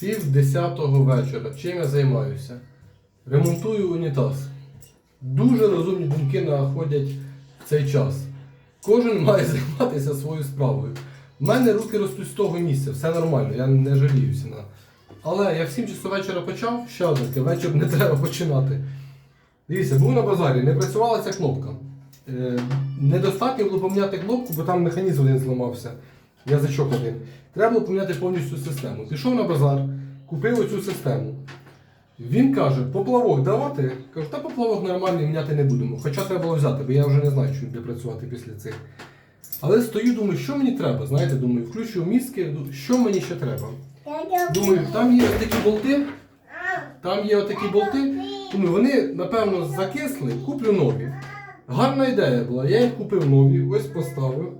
Пів десятого вечора. Чим я займаюся? Ремонтую унітаз. Дуже розумні думки находять в цей час. Кожен має займатися своєю справою. У мене руки ростуть з того місця, все нормально, я не жаліюся на. Але я в 7 часов вечора почав, ще одне, вечір не треба починати. Дивіться, був на базарі, не працювала ця кнопка. Е, недостатньо було поміняти кнопку, бо там механізм один зламався. Язичок один. Треба було поміняти повністю систему. Пішов на базар, купив оцю систему. Він каже, поплавок давати. Кажу, та поплавок нормальний міняти не будемо. Хоча треба було взяти, бо я вже не знаю, що буде працювати після цих. Але стою, думаю, що мені треба. Знаєте, думаю, включу мізки, що мені ще треба. Думаю, там є такі болти, там є отакі болти. Думаю, вони, напевно, закисли, куплю нові. Гарна ідея була, я їх купив нові, ось поставив.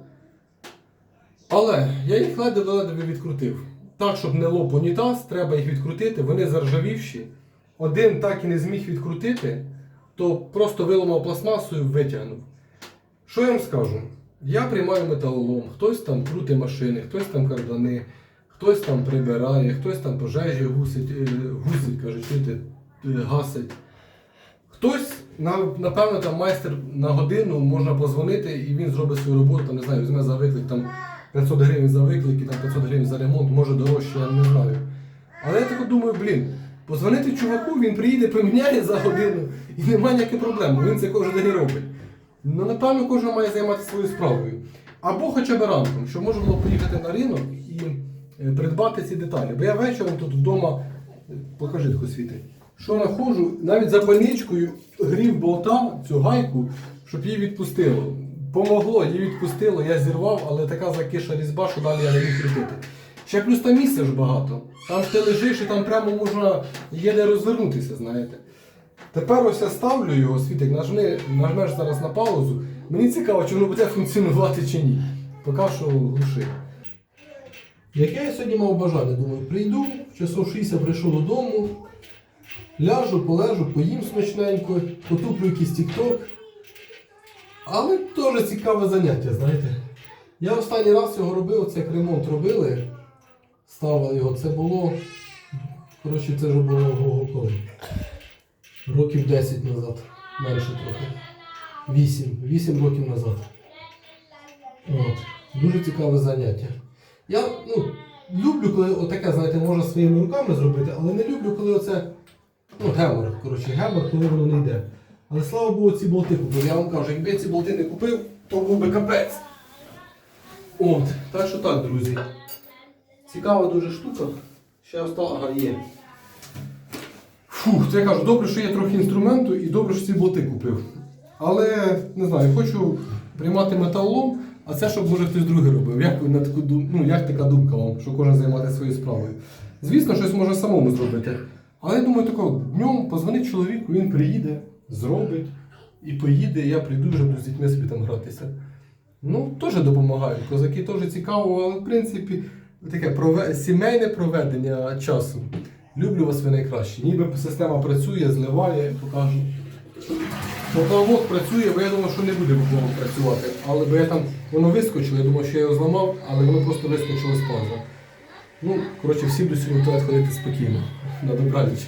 Але я їх ледве-ледве відкрутив. Так, щоб не лоп унітаз, треба їх відкрутити, вони заржавівші. Один так і не зміг відкрутити, то просто виламав пластмасою, витягнув. Що я вам скажу? Я приймаю металолом, хтось там крути машини, хтось там кардани, хтось там прибирає, хтось там пожежі гусить, е, гусить, каже, чуєте, е, гасить. Хтось, напевно, там майстер на годину можна позвонити і він зробить свою роботу, там, не знаю, візьме за виклик там 500 гривень за виклик і там 500 гривень за ремонт, може дорожче, я не знаю. Але я так думаю, блін, позвонити чуваку, він приїде, поміняє за годину і немає ніяких проблем, він це кожен день робить. Ну, напевно, кожен має займатися своєю справою. Або хоча б ранком, щоб можна було поїхати на ринок і е, придбати ці деталі. Бо я вечором тут вдома, е, покажи таку світи, що находжу, навіть запальничкою грів болта, цю гайку, щоб її відпустило. Помогло, її відпустило, я зірвав, але така закиша різьба, що далі я не міг крутити. Ще плюс там місця ж багато. Там ти лежиш і там прямо можна є де розвернутися, знаєте. Тепер ось я ставлю його, світик, нажми, нажмеш зараз на паузу. Мені цікаво, чи воно буде функціонувати чи ні. Поки що глуши. Яке я сьогодні мав бажання? Думаю, прийду, часов 60 прийшов додому, ляжу, полежу, поїм смачненько, потуплю якийсь тік-ток. Але теж цікаве заняття, знаєте. Я останній раз його робив, це як ремонт робили, ставили його, це було. Коротше, це вже було ого коли. Років 10 назад, менше трохи. 8. 8 років назад. От. Дуже цікаве заняття. Я ну, люблю, коли отаке, знаєте, можна своїми руками зробити, але не люблю, коли оце. Ну, гемор, коротше, гемор, коли воно не йде. Але слава Богу, ці болти купив. Я вам кажу, якби ці болти не купив, то був би капець. От, так що так, друзі. Цікава дуже штука. Ще остала, ага, є. Фух, це я кажу, добре, що є трохи інструменту і добре, що ці болти купив. Але не знаю, хочу приймати металолом, а це щоб може хтось другий робив. Як на таку ну, як така думка вам, що кожен займається своєю справою? Звісно, щось можна самому зробити. Але я думаю, такого днем позвонить чоловіку, він приїде, зробить і поїде, я прийду вже буду з дітьми собі там гратися. Ну, теж допомагають. Козаки теж цікаво, але в принципі таке прове... сімейне проведення часу. Люблю вас ви найкраще. Ніби система працює, зливає, покажу. Поплавок працює, бо я думав, що не буде поплавок працювати. Але бо я там воно вискочило, я думав, що я його зламав, але воно просто вискочило з паза. Ну, коротше, всім до сьогодні туалет ходити спокійно. На добраніч.